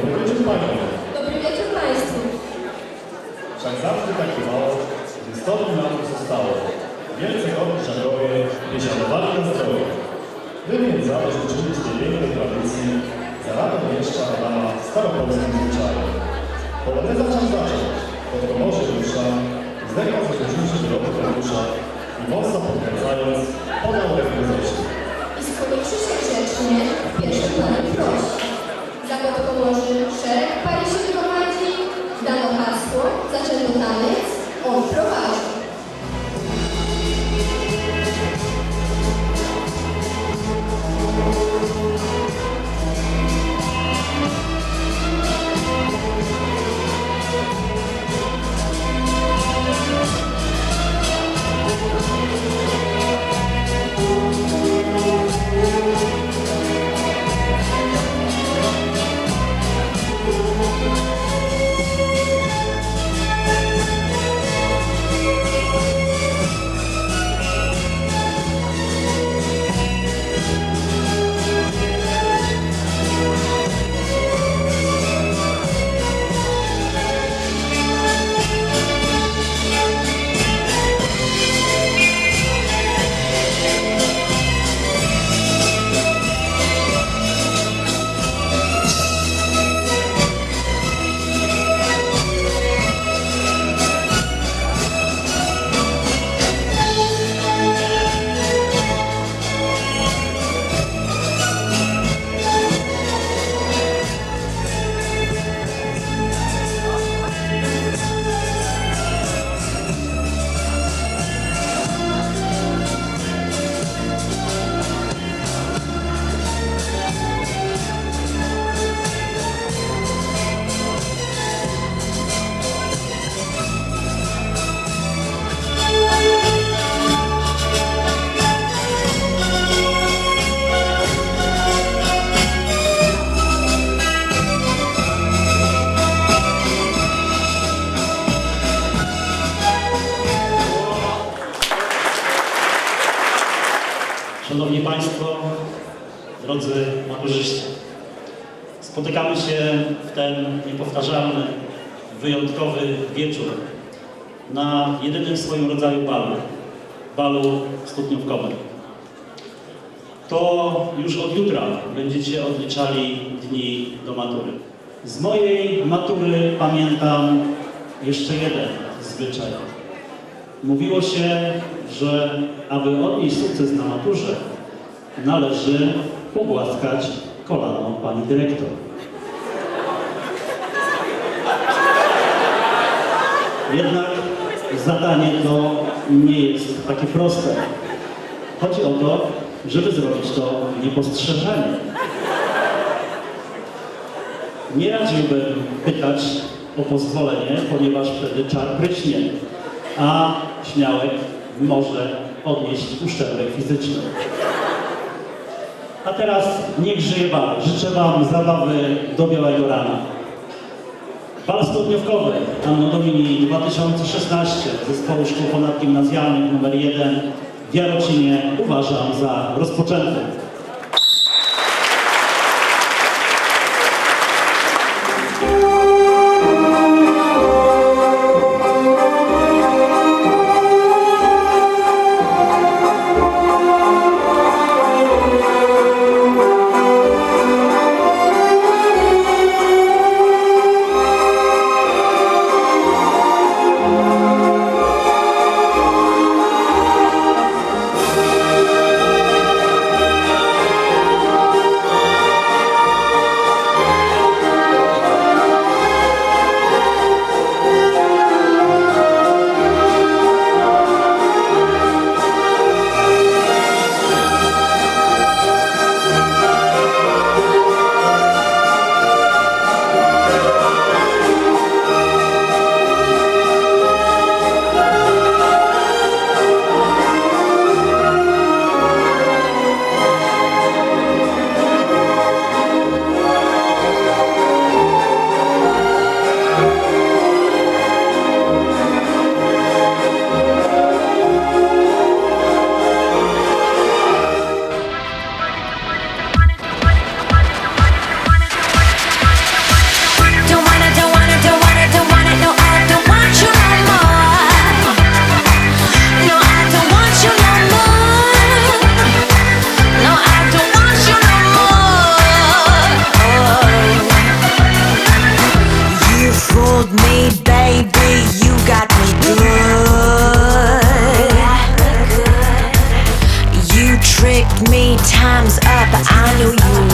Dobry wieczór Paniom. Dobry wieczór Państwu. Wszak zawsze taki mało, gdy sto nam zostało. Wielce godni żagowie, jeziorowali na zdrowie. Wy więc za to życzyli z tej pięknej tradycji, za lata mieszcza Adama staropolskim zwyczajem. Poloneza czas zacząć, pod komorze rusza, z ręką zakończyliśmy wyroku Tadeusza i mocno podkręcając, podał rękę zeszli. I skończy się grzecznie, pierwszym panem prosi. Za Podkomorzy szereg pali się gromadzi, dano hasło, zaczęto taniec, drodzy maturzyści, spotykamy się w ten niepowtarzalny, wyjątkowy wieczór na jedynym w swoim rodzaju balu, balu stopniówkowym. To już od jutra będziecie odliczali dni do matury. Z mojej matury pamiętam jeszcze jeden zwyczaj. Mówiło się, że aby odnieść sukces na maturze, należy pogłaskać kolano pani dyrektor. Jednak zadanie to nie jest takie proste. Chodzi o to, żeby zrobić to niepostrzeżenie. Nie radziłbym pytać o pozwolenie, ponieważ wtedy czar pryśnie, a śmiałek może odnieść uszczerbek fizyczny. A teraz niech żyje bal. Życzę Wam zabawy do białego rana. Bal stopniówkowy Anno Domini 2016 Zespołu Szkół Ponadgimnazjalnych nr 1 w Jarocinie uważam za rozpoczęty. time's up, I know you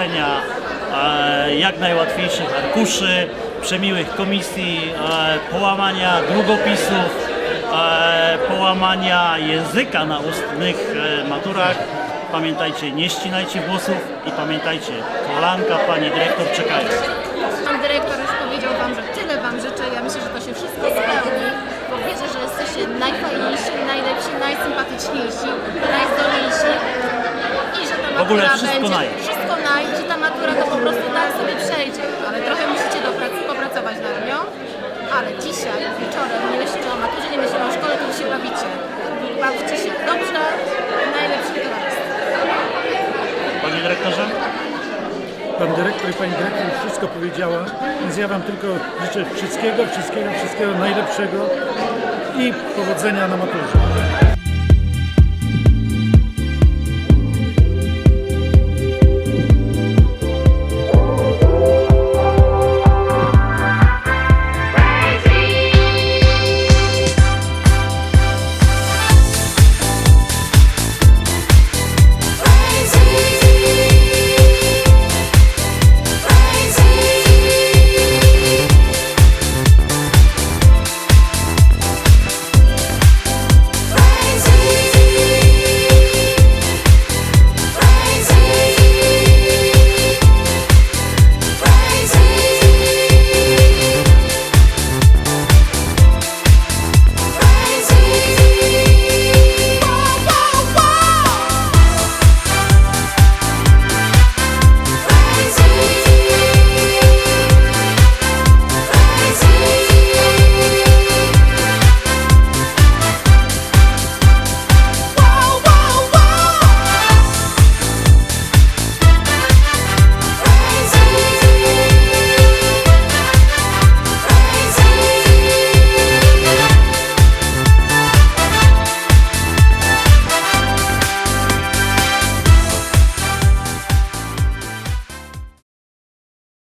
e, jak najłatwiejszych arkuszy, przemiłych komisji, e, połamania długopisów, e, połamania języka na ustnych maturach. Pamiętajcie, nie ścinajcie włosów i pamiętajcie, kolanka Pani Dyrektor czekają. Pan dyrektor już powiedział Wam, że tyle Wam życzę. Ja myślę, że to się wszystko spełni, bo wierzę, że jesteście najfajniejsi, najlepsi, najsympatyczniejsi, najzdolniejsi i że ta matura ogóle wszystko będzie naj. wszystko naj, że ta matura to po prostu tak sobie przejdzie, ale trochę musicie doprac- popracować nad nią. Ale dzisiaj wieczorem nie myślcie o maturze, nie myślcie o szkole, tylko się bawicie. Bawcie się dobrze, najlepszym towarzystwie. Panie Dyrektorze? Pan dyrektor i pani dyrektor już wszystko powiedziała, więc ja Wam tylko życzę wszystkiego, wszystkiego, wszystkiego najlepszego i powodzenia na maturze.